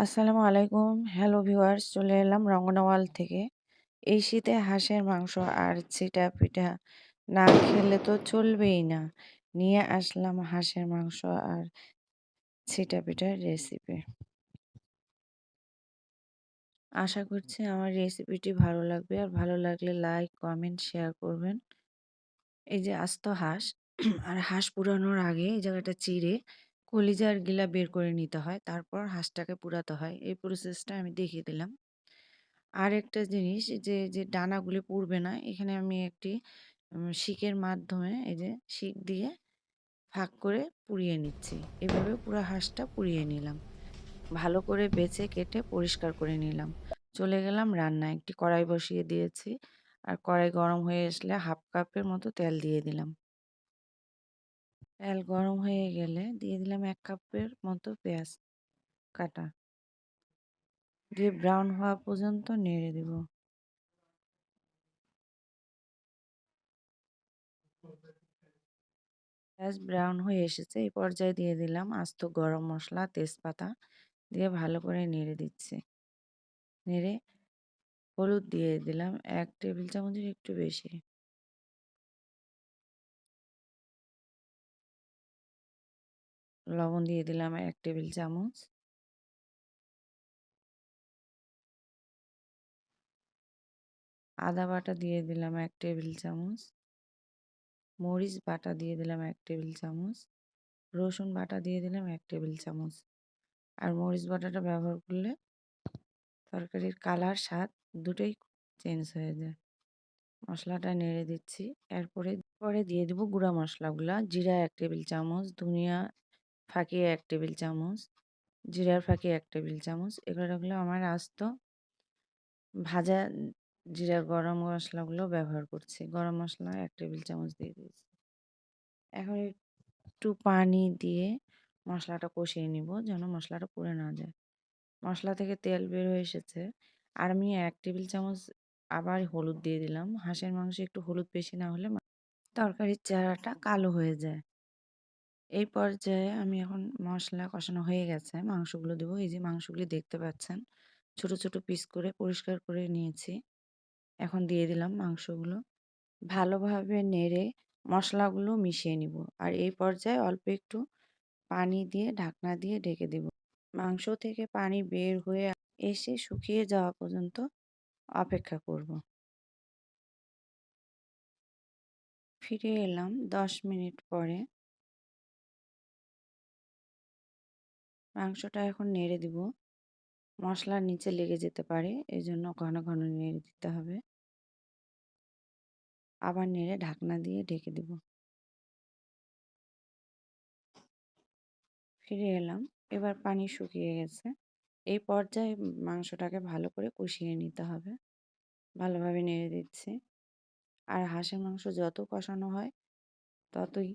আসসালামু আলাইকুম। Hello viewers চলে এলাম রঙ্গনাওয়াল থেকে। এই শীতে হাঁসের মাংস আর ছিটা পিঠা না খেলে তো চলবেই না। নিয়ে আসলাম হাঁসের মাংস আর ছিটা পিঠার রেসিপি আশা করছি আমার রেসিপিটি ভালো লাগবে। আর ভালো লাগলে লাইক কমেন্ট শেয়ার করবেন। এই যে আস্ত হাঁস, আর হাঁস পুরানোর আগে এই জায়গাটা চিড়ে কলিজার গিলা বের করে নিতে হয়। তারপর হাঁসটাকে পুরাতে হয়। এই প্রসেসটা আমি দেখিয়ে দিলাম। আর একটা জিনিস যে যে ডানাগুলি পুড়বে না, এখানে আমি একটি শিকের মাধ্যমে এই যে শিক দিয়ে ফাঁক করে পুড়িয়ে নিচ্ছি। এভাবে পুরো হাঁসটা পুড়িয়ে নিলাম। ভালো করে বেছে কেটে পরিষ্কার করে নিলাম। চলে গেলাম রান্না একটি কড়াই বসিয়ে দিয়েছি। আর কড়াই গরম হয়ে আসলে হাফ কাপের মতো তেল দিয়ে দিলাম। তেল গরম হয়ে গেলে দিয়ে দিলাম এক কাপের মতো পেঁয়াজ কাটা। দিয়ে ব্রাউন হওয়া পর্যন্ত নেড়ে দেব। পেঁয়াজ ব্রাউন হয়ে এসেছে, এই পর্যায়ে দিয়ে দিলাম আস্ত গরম মশলা, তেজপাতা দিয়ে ভালো করে নেড়ে দিচ্ছি। নেড়ে হলুদ দিয়ে দিলাম এক টেবিল চামচের একটু বেশি। লবণ দিয়ে দিলাম এক টেবিল চামচ। আদা বাটা দিয়ে দিলাম এক টেবিল চামচ। মরিচ বাটা দিয়ে দিলাম এক টেবিল চামচ। রসুন বাটা দিয়ে দিলাম এক টেবিল চামচ। আর মরিচ বাটাটা ব্যবহার করলে তরকারির কালার, স্বাদ দুটোই চেঞ্জ হয়ে যায়। মশলাটা নেড়ে দিচ্ছি। এরপরে পরে দিয়ে দেবো গুঁড়া মশলাগুলো। জিরা এক টেবিল চামচ, ধনিয়া ফাঁকি এক টেবিল চামচ, জিরার ফাঁকি এক টেবিল চামচ, এগুলো আমার আস্ত। ভাজা জিরা গরম মশলাগুলো ব্যবহার করছি। গরম মশলা এক টেবিল চামচ দিয়ে দিয়েছি। এখন একটু পানি দিয়ে মশলাটা কষিয়ে নিব যেন মশলাটা পুড়ে না যায়। মশলা থেকে তেল বের হয়ে এসেছে। আর আমি এক টেবিল চামচ আবার হলুদ দিয়ে দিলাম। হাঁসের মাংস একটু হলুদ বেশি না হলে তরকারির চেহারাটা কালো হয়ে যায়। এই পর্যায়ে আমি এখন মশলা কষানো হয়ে গেছে। মাংসগুলো দেবো। এই যে মাংসগুলি দেখতে পাচ্ছেন, ছোট ছোট পিস করে পরিষ্কার করে নিয়েছি। এখন দিয়ে দিলাম মাংসগুলো। ভালোভাবে নেড়ে মশলাগুলো মিশিয়ে নিব। আর এই পর্যায়ে অল্প একটু পানি দিয়ে, ঢাকনা দিয়ে ঢেকে দেব। মাংস থেকে পানি বের হয়ে এসে শুকিয়ে যাওয়া পর্যন্ত অপেক্ষা করব। ফিরে এলাম দশ মিনিট পরে। মাংসটা এখন নেড়ে দিব। মশলার নিচে লেগে যেতে পারে এই জন্য ঘন ঘন নেড়ে দিতে হবে। আবার নেড়ে ঢাকনা দিয়ে ঢেকে দেব। ফিরে এলাম। এবার পানি শুকিয়ে গেছে। এই পর্যায়ে মাংসটাকে ভালো করে কষিয়ে নিতে হবে। ভালোভাবে নেড়ে দিচ্ছি। আর হাঁসের মাংস যত কষানো হয়, ততই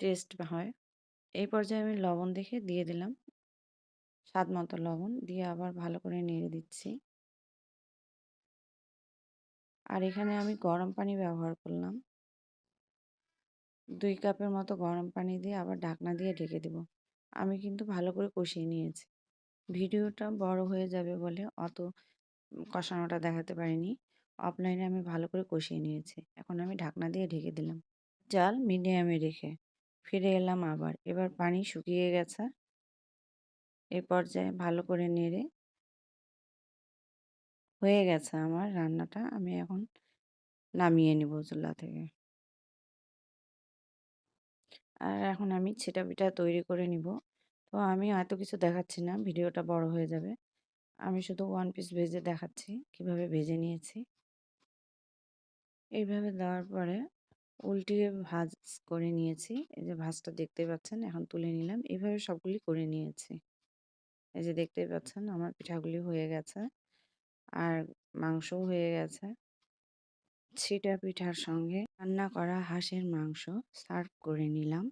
টেস্ট হয়। এই পর্যায়ে আমি লবণ দেখে দিয়ে দিলাম। স্বাদ মতো লবণ দিয়ে আবার ভালো করে নেড়ে দিচ্ছি। আর এখানে আমি গরম পানি ব্যবহার করলাম। দুই কাপের মতো গরম পানি দিয়ে আবার ঢাকনা দিয়ে ঢেকে দেব। আমি কিন্তু ভালো করে কষিয়ে নিয়েছি। ভিডিওটা বড় হয়ে যাবে বলে অত কষানোটা দেখাতে পারিনি। অফলাইনে আমি ভালো করে কষিয়ে নিয়েছি। এখন আমি ঢাকনা দিয়ে ঢেকে দিলাম। জাল মিডিয়ামে রেখে ফিরে এলাম আবার। এবার পানি শুকিয়ে গেছে। এই পর্যায়ে ভালো করে নেড়ে হয়ে গেছে আমার রান্নাটা। আমি এখন নামিয়ে নিব চুলা থেকে। আর এখন আমি ছিটা পিঠা তৈরি করে নিব। তো আমি এত কিছু দেখাচ্ছি না, ভিডিওটা বড় হয়ে যাবে। আমি শুধু ওয়ান পিস ভেজে দেখাচ্ছি, কীভাবে ভেজে নিয়েছি। এইভাবে দেওয়ার পরে উল্টিয়ে ভাজ করে নিয়েছি। এই যে ভাজটা দেখতে পাচ্ছেন, এখন তুলে নিলাম। এইভাবে সবগুলি করে নিয়েছি। এই যে দেখতেই পাচ্ছেন আমার পিঠাগুলি হয়ে গেছে। আর মাংসও হয়ে গেছে। ছিটা পিঠার সঙ্গে রান্না করা হাঁসের মাংস সার্ভ করে নিলাম।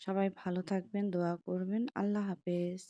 সবাই ভালো থাকবেন, দোয়া করবেন। আল্লাহ হাফেজ।